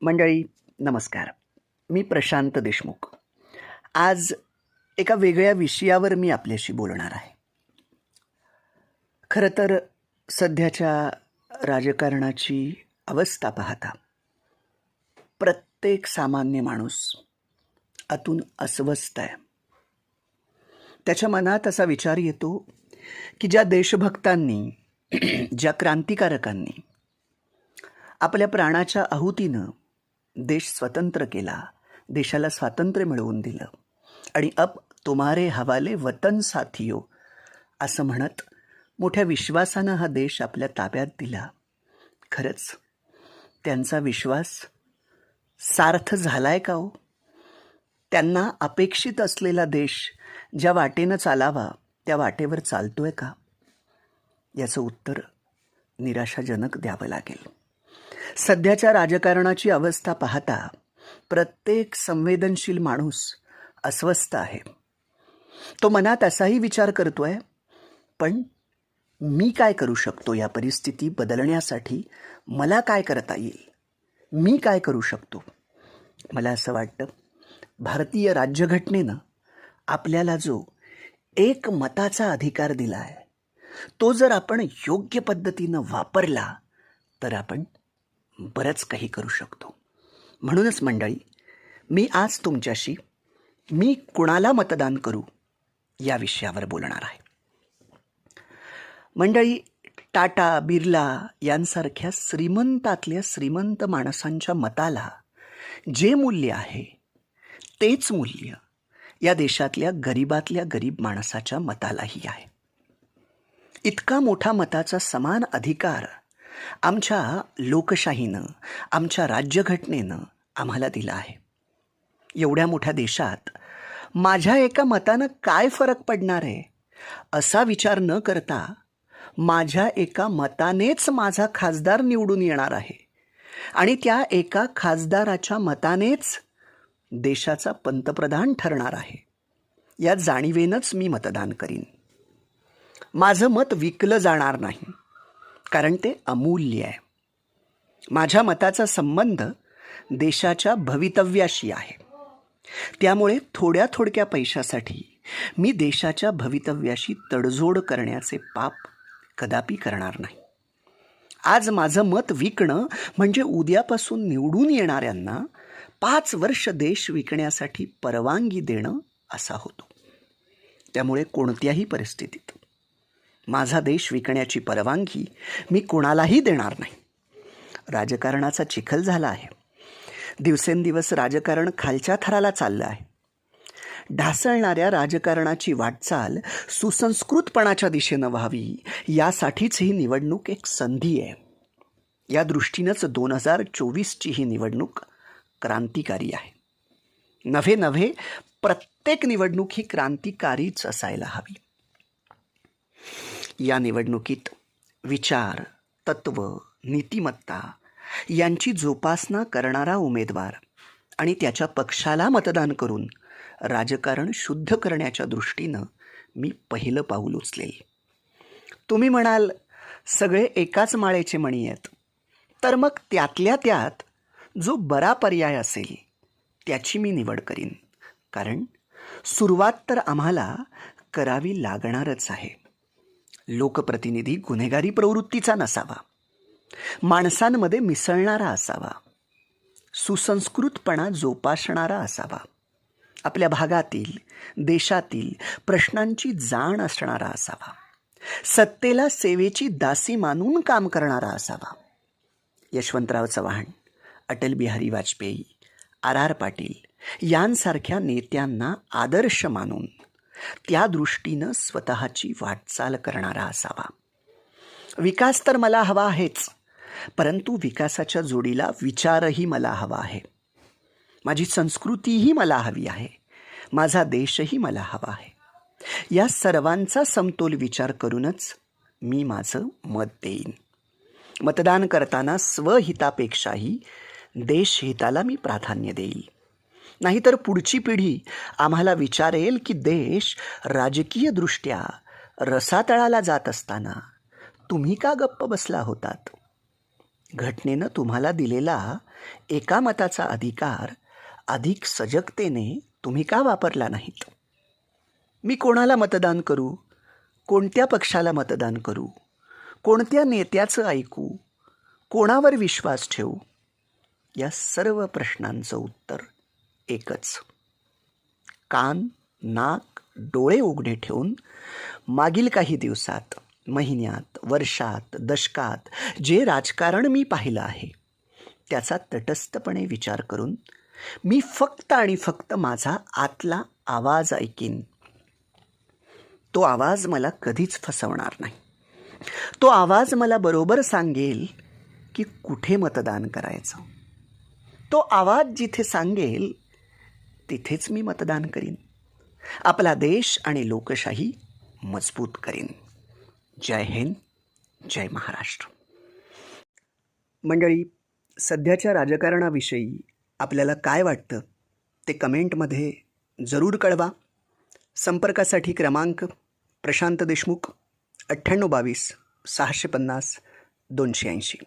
मंडळी नमस्कार. मी प्रशांत देशमुख. आज एका वेगळ्या विषयावर मी आपल्याशी बोलणार आहे. खरं तर सध्याच्या राजकारणाची अवस्था पाहता प्रत्येक सामान्य माणूस आतून अस्वस्थ आहे. त्याच्या मनात असा विचार येतो की ज्या देशभक्तांनी ज्या क्रांतिकारकांनी आपल्या प्राणाच्या आहुतीनं देश स्वतंत्र केला देशाला स्वातंत्र्य मिळवून दिलं. आणि अप तुम्हारे हवाले वतन साथियो असं म्हणत मोठ्या विश्वासानं हा देश आपल्या ताब्यात दिला. खरंच त्यांचा विश्वास सार्थ झाला आहे का हो? त्यांना अपेक्षित असलेला देश ज्या वाटेनं चालावा त्या वाटेवर चालतोय का? याचं उत्तर निराशाजनक द्यावं लागेल. सध्याच्या राजकारणाची अवस्था पाहता प्रत्येक संवेदनशील माणूस अस्वस्थ आहे. तो मनात असाही विचार करतोय पण मी काय करू शकतो या परिस्थिती बदलण्यासाठी? मला काय करता येईल? मी काय करू शकतो? मला असं वाटतं भारतीय राज्यघटनेनं आपल्याला जो एक मताचा अधिकार दिला आहे तो जर आपण योग्य पद्धतीनं वापरला तर आपण बरंच काही करू शकतो. म्हणूनच मंडळी मी आज तुमच्याशी मी कुणाला मतदान करू या विषयावर बोलणार आहे. मंडळी टाटा बिर्ला यांसारख्या श्रीमंतातल्या श्रीमंत माणसांच्या मताला जे मूल्य आहे तेच मूल्य या देशातल्या गरिबातल्या गरीब माणसाच्या मतालाही आहे. इतका मोठा मताचा समान अधिकार आमच्या लोकशाहीनं आमच्या राज्यघटनेनं आम्हाला दिला आहे. एवढ्या मोठ्या देशात माझ्या एका मतानं काय फरक पडणार आहे? असा विचार न करता माझ्या एका मतानेच माझा खासदार निवडून येणार आहे. आणि त्या एका खासदाराच्या मतानेच देशाचा पंतप्रधान ठरणार आहे. या जाणीवेनंच मी मतदान करीन. माझं मत विकलं जाणार नाही. कारण ते अमूल्य आहे. माझ्या मताचा संबंध देशाच्या भवितव्याशी आहे. त्यामुळे थोड्या थोडक्या पैशासाठी मी देशाच्या भवितव्याशी तडजोड करण्याचे पाप कदापि करणार नाही. आज माझं मत विकणं म्हणजे उद्यापासून निवडून येणाऱ्यांना पाच वर्ष देश विकण्यासाठी परवानगी देणं असा होतो. त्यामुळे कोणत्याही परिस्थितीत माझा देश विकण्याची परवानगी मी कोणालाही देणार नाही. राजकारणाचा चिखल झाला आहे. दिवसेंदिवस राजकारण खालच्या थराला चाललं आहे. ढासळणाऱ्या राजकारणाची वाटचाल सुसंस्कृतपणाच्या दिशेनं व्हावी यासाठीच ही निवडणूक एक संधी आहे. या दृष्टीनंच दोन हजार चोवीसची ही निवडणूक क्रांतिकारी आहे. नव्हे नव्हे प्रत्येक निवडणूक ही क्रांतिकारीच असायला हवी. या निवडणुकीत विचार तत्व नीतिमत्ता यांची जोपासना करणारा उमेदवार आणि त्याच्या पक्षाला मतदान करून राजकारण शुद्ध करण्याच्या दृष्टीनं मी पहिलं पाऊल उचलेल. तुम्ही म्हणाल सगळे एकाच माळेचे मणी आहेत तर मग त्यातल्या त्यात जो बरा पर्याय असेल त्याची मी निवड करीन. कारण सुरुवात तर आम्हाला करावी लागणारच आहे. लोकप्रतिनिधी गुन्हेगारी प्रवृत्तीचा नसावा. माणसांमध्ये मिसळणारा असावा. सुसंस्कृतपणा जोपासणारा असावा. आपल्या भागातील देशातील प्रश्नांची जाण असणारा असावा. सत्तेला सेवेची दासी मानून काम करणारा असावा. यशवंतराव चव्हाण अटल बिहारी वाजपेयी आर आर पाटील यांसारख्या नेत्यांना आदर्श मानून त्या दृष्टीनं स्वतःची वाटचाल करणारा असावा. विकास तर मला हवा आहेच परंतु विकासाच्या जोडीला विचारही मला हवा आहे. माझी संस्कृतीही मला हवी आहे माझा देशही मला हवा आहे. या सर्वांचा समतोल विचार करूनच मी माझं मत देईन. मतदान करताना स्वहितापेक्षाही देशहिताला मी प्राधान्य देईल. नाहीतर पुढची पिढी आम्हाला विचारेल की देश राजकीयदृष्ट्या रसातळाला जात असताना तुम्ही का गप्प बसला होतात? घटनेनं तुम्हाला दिलेला एका मताचा अधिकार अधिक सजगतेने तुम्ही का वापरला नाहीत? मी कोणाला मतदान करू? कोणत्या पक्षाला मतदान करू? कोणत्या नेत्याचं ऐकू? कोणावर विश्वास ठेवू? या सर्व प्रश्नांचं उत्तर एकच. कान नाक डोळे उघडे ठेवून मागील काही दिवसात महिन्यात वर्षात दशकात जे राजकारण मी पाहिलं आहे त्याचा तटस्थपणे विचार करून मी फक्त आणि फक्त माझा आतला आवाज ऐकीन. तो आवाज मला कधीच फसवणार नाही. तो आवाज मला बरोबर सांगेल की कुठे मतदान करायचं? तो आवाज जिथे सांगेल तिथेच मी मतदान करीन. आपला देश आणि लोकशाही मजबूत करीन. जय हिंद जय महाराष्ट्र. मंडळी सध्याच्या राजकारणाविषयी आपल्याला काय वाटतं ते कमेंटमध्ये जरूर कळवा. संपर्कासाठी क्रमांक प्रशांत देशमुख अठ्ठ्याण्णव बावीस सहाशे पन्नास दोनशे ऐंशी.